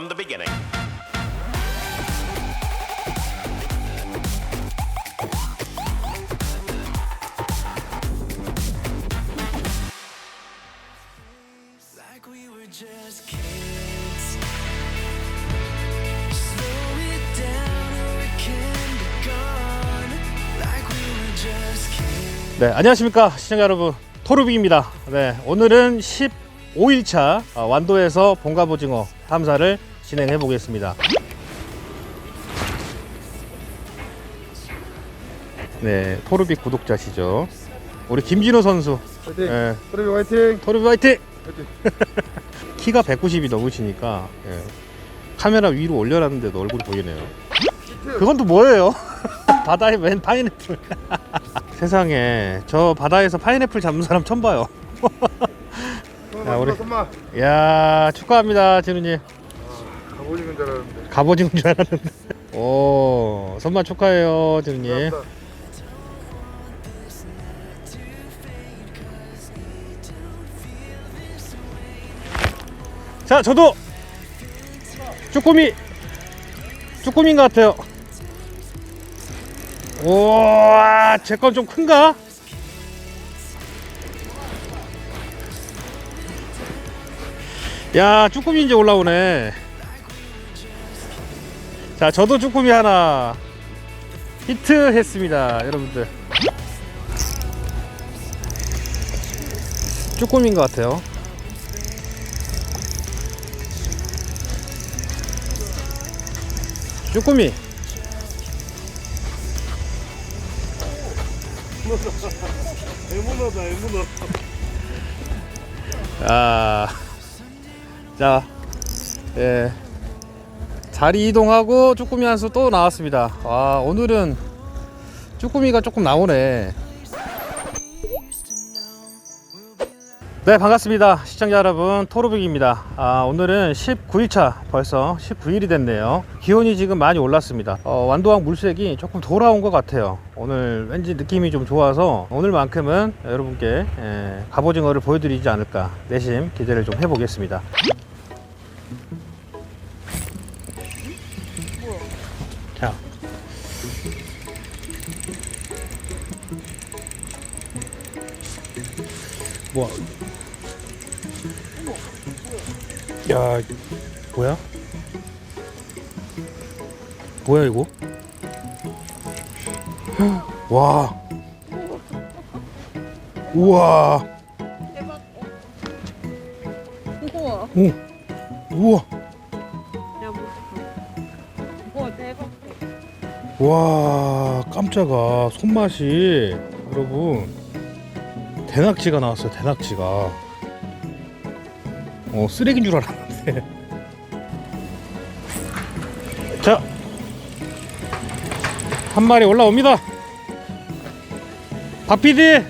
from the beginning. like we were just kids. Slow it down or it can be gone. Like we were just kids. 네, 안녕하십니까 시청자 여러분 토르빅입니다. 네, 오늘은 15일차 어, 완도에서 본가보징어 탐사를 진행해 보겠습니다. 네, 토르빅 구독자시죠. 우리 김진호 선수. 화이팅! 네, 토르비 화이팅! 토르빅 화이팅! 화이팅! 키가 190이 넘으시니까 예, 카메라 위로 올려놨는데도 얼굴이 보이네요. 그건 또 뭐예요? 바다에 웬 파인애플? 세상에 저 바다에서 파인애플 잡는 사람 처음 봐요. 야, 우리- 야 축하합니다 진우님. 가보시는 줄 알았는데 갑오징어인 줄 알았는데. 오 선물 축하해요. 감사합니다. 자 저도 쭈꾸미 쭈꾸미인 것 같아요. 우와 제 건 좀 큰가? 야 쭈꾸미 이제 올라오네. 자 저도 쭈꾸미 하나 히트 했습니다 여러분들. 쭈꾸미인 것 같아요. 쭈꾸미. 애문어 아, 자, 예, 자리 이동하고 쭈꾸미 한 수 또 나왔습니다. 아, 오늘은 쭈꾸미가 조금 나오네. 네, 반갑습니다. 시청자 여러분, 토르빅입니다. 아, 오늘은 19일차, 벌써 19일이 됐네요. 기온이 지금 많이 올랐습니다. 어, 완도항 물색이 조금 돌아온 것 같아요. 오늘 왠지 느낌이 좀 좋아서 오늘만큼은 여러분께 예, 갑오징어를 보여드리지 않을까 내심 기대를 좀 해보겠습니다. 뭐 야, 뭐야? 뭐야 이거? 와. 우와. 대박. 우와. 오. 우와. 야, 뭐. 우와, 대박. 와, 깜짝아. 손맛이 여러분 대낙지가 나왔어요. 대낙지가. 어, 쓰레기인 줄 알았는데. 자. 한 마리 올라옵니다. 박PD.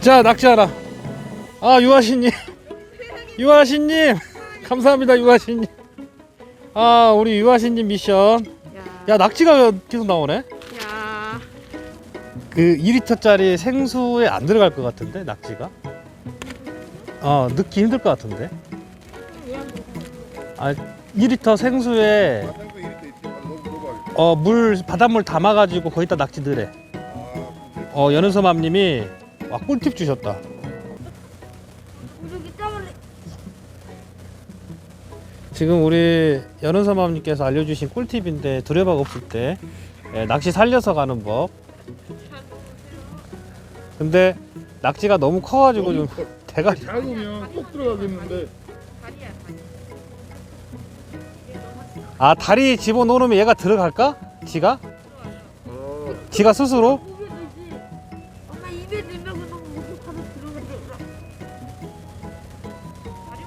자, 낙지 하나. 아, 유아신님. 유아신님. 감사합니다, 유아신님. 아, 우리 유아신님 미션. 야. 야, 낙지가 계속 나오네? 야. 그 2리터짜리 생수에 안 들어갈 것 같은데, 낙지가? 어, 넣기 힘들 것 같은데? 아, 2리터 생수에 아 생수 이렇게 있지 먹어봐 어, 물, 바닷물 담아가지고 거기다 낙지 넣으래. 아 어, 연은서맘님이 와, 꿀팁 주셨다. 지금 우리 연은서맘님께서 알려주신 꿀팁인데 두려박 없을 때 예, 낚시 살려서 가는 법. 근데 낙지가 너무 커가지고 좀 대가리 작으면 쏙 들어가겠는데 다리야, 다리. 아 다리 집어넣으면 얘가 들어갈까? 지가? 어 지가 스스로? 엄마 입에 넣으면 바로. 다리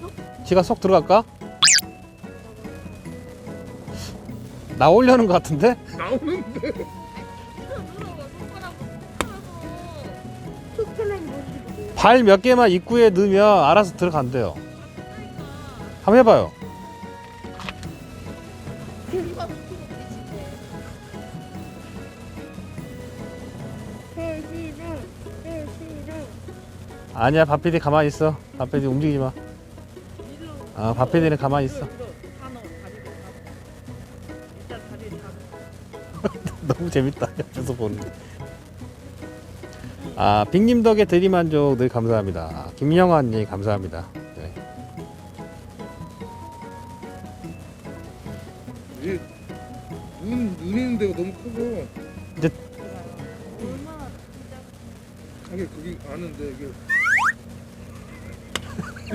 오잖아요. 지가 쏙 들어갈까? 나오려는 것 같은데? 나오는데 발 몇 개만 입구에 넣으면 알아서 들어간대요. 한번 해봐요. 아니야 밥피디 가만히 있어. 밥피디 움직이지 마. 아, 밥피디는 가만히 있어. 너무 재밌다. 옆에서 보는 게. 아 빅님 덕에 대리만족 늘 감사합니다. 김영환님 감사합니다. 네. 이게 눈, 눈 있는 데가 너무 크고. 이제 이게 그게 아는데 이게.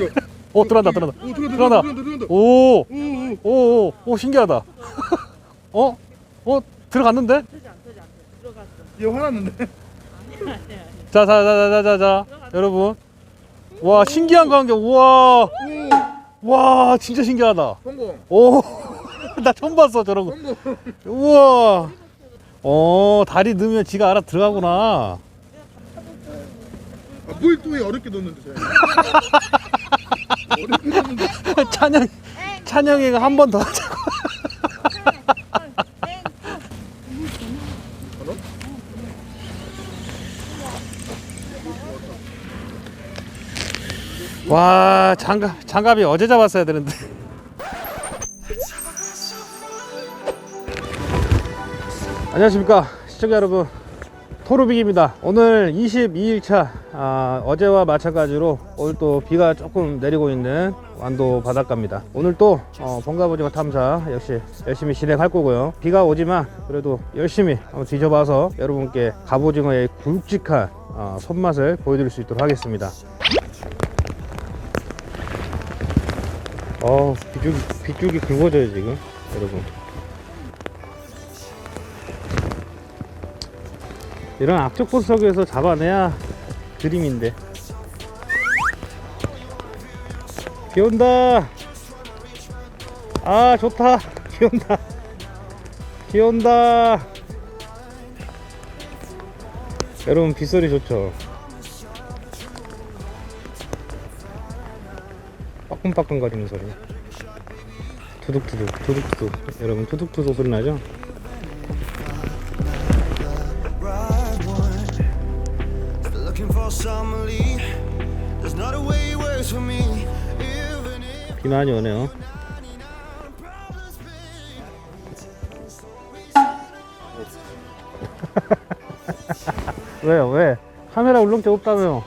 야, 어 들어간다 들어간다. 오 들어간다 들어간다. 들어간다 들어간다 오 오오 오오. 오, 오, 신기하다. 어? 어? 들어갔는데? 얘 화났는데 자, 자, 자, 자, 자, 자, 자, 여러분. 와, 신기한 광경. 우와, 오 와, 진짜 신기하다. 성공 오, 나 처음 봤어, 저런 거. 성공 우와. 어, 다리 넣으면 지가 알아 들어가구나. 어렵게 넣는데 쟤 어렵게 넣는데 찬영, 찬영이가 한 번 더 하자 와, 장갑, 장갑이 어제 잡았어야 되는데. 안녕하십니까 시청자 여러분. 토르빅입니다. 오늘 22일차 아, 어제와 마찬가지로 오늘 또 비가 조금 내리고 있는 완도 바닷가입니다. 오늘 또 어, 번가보징어 탐사 역시 열심히 진행할 거고요. 비가 오지만 그래도 열심히 한번 뒤져봐서 여러분께 갑오징어의 굵직한 어, 손맛을 보여드릴 수 있도록 하겠습니다 어 빗줄기, 빗줄기 굵어져요 지금. 여러분. 이런 악적 속에서 잡아내야 그림인데. 비 온다! 아 좋다! 비 온다! 비 온다! 여러분 빗소리 좋죠 빠끔빠끔거리는 소리 투둑투둑 투둑투둑 여러분 투둑투둑 소리 나죠? 비 많이 오네요 왜요 왜 카메라 울렁증 없다며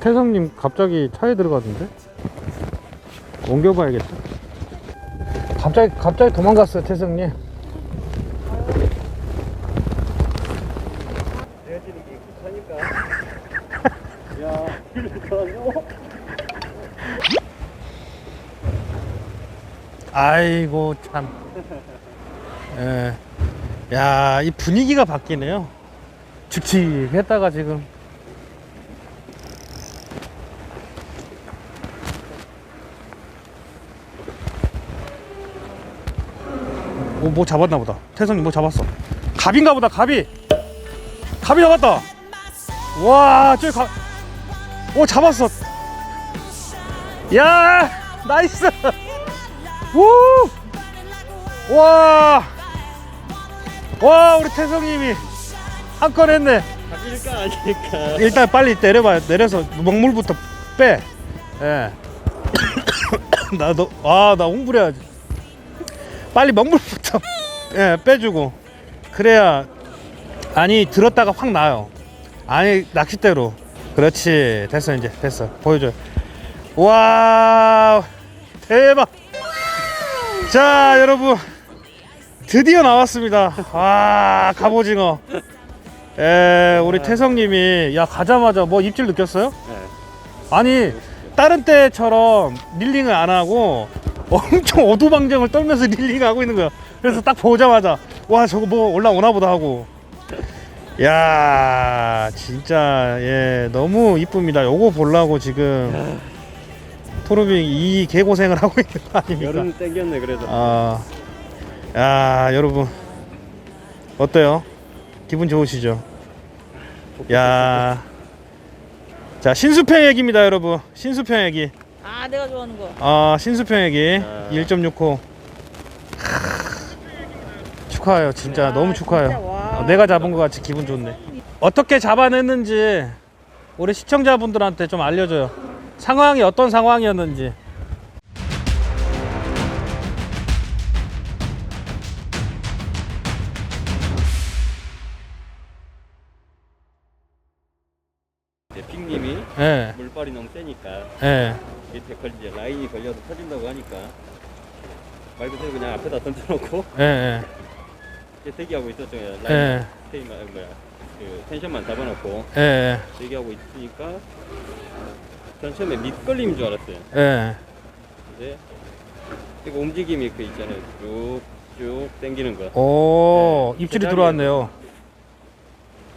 태성님 갑자기 차에 들어가던데 옮겨봐야겠다 갑자기 갑자기 도망갔어요 태성님 아이고 참. 예. 야, 이 분위기가 바뀌네요. 칙칙했다가 지금. 오, 뭐 잡았나 보다. 태성이 뭐 잡았어. 갑인가 보다, 갑이. 갑이 잡았다. 와, 저기 가. 오, 잡았어. 야, 나이스. 우! 와! 와, 우리 태성님이 한 건 했네. 아닐까 아닐까 일단 빨리 내려봐요. 내려서 먹물부터 빼. 예. 나 너, 아, 나 홍보해야지. 빨리 먹물부터 예, 빼주고. 그래야 아니 들었다가 확 나요. 아니 낚싯대로. 그렇지. 됐어 이제 됐어. 보여줘. 와, 대박. 자, 여러분. 드디어 나왔습니다. 와, 갑오징어. 에, 우리 태성님이 야 가자마자 뭐 입질 느꼈어요? 네. 아니 다른 때처럼 릴링을 안 하고 엄청 어두방정을 떨면서 릴링 하고 있는 거야. 그래서 딱 보자마자 와 저거 뭐 올라오나 보다 하고. 야 진짜 예 너무 이쁩니다. 요거 보려고 지금 토르빙 이 개고생을 하고 있는 거 아닙니까? 여름 땡겼네 그래도 아, 야 여러분 어때요? 기분 좋으시죠? 야, 자 신수평액입니다 여러분. 신수평액이. 아 내가 좋아하는 거. 아 신수평액이 아. 1.65. 축하해요, 진짜 아, 너무 축하해요. 진짜, 와. 어, 내가 잡은 것 같이 기분 좋네. 어떻게 잡아냈는지 우리 시청자분들한테 좀 알려줘요. 상황이 어떤 상황이었는지. 이제 빅님이 예, 물발이 너무 세니까 예. 밑에 걸 이제 라인이 걸려서 터진다고 하니까 말 그대로 그냥 앞에다 던져놓고 예, 예, 이제 대기하고 있었죠. 라인 예, 테이만 뭐야 그 텐션만 잡아놓고 예, 예, 대기하고 있으니까 전 처음에 밑걸림인 줄 알았어요. 예. 근데 이거 움직임이 그 있잖아요. 쭉쭉 당기는 거. 오, 네, 입질이. 들어왔네요.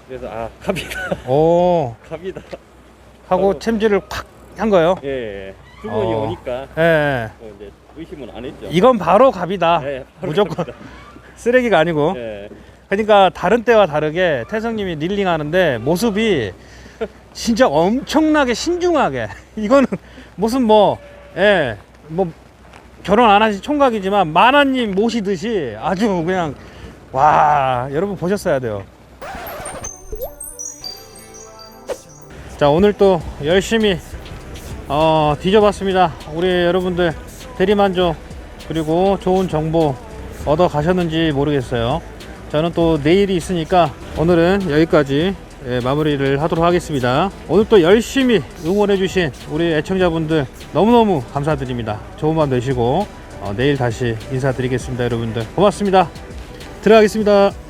그래서 아 갑이다 오, 갑이다. 하고 어. 챔질을 확 한 거예요. 예, 예. 두 번이 어. 오니까 예, 예. 뭐 이제 의심은 안 했죠. 이건 바로 갑이다. 예, 바로 무조건 갑이다. 쓰레기가 아니고. 예. 그러니까 다른 때와 다르게 태성님이 릴링 하는데 모습이 진짜 엄청나게 신중하게 이거는 무슨 뭐 예, 뭐 결혼 안 하신 총각이지만 만화님 모시듯이 아주 그냥 와 여러분 보셨어야 돼요. 자 오늘 또 열심히 어, 뒤져봤습니다. 우리 여러분들 대리만족 그리고 좋은 정보 얻어 가셨는지 모르겠어요. 저는 또 내일이 있으니까 오늘은 여기까지 예, 마무리를 하도록 하겠습니다. 오늘 또 열심히 응원해주신 우리 애청자분들 너무너무 감사드립니다. 좋은 밤 되시고 어, 내일 다시 인사드리겠습니다. 여러분들 고맙습니다. 들어가겠습니다.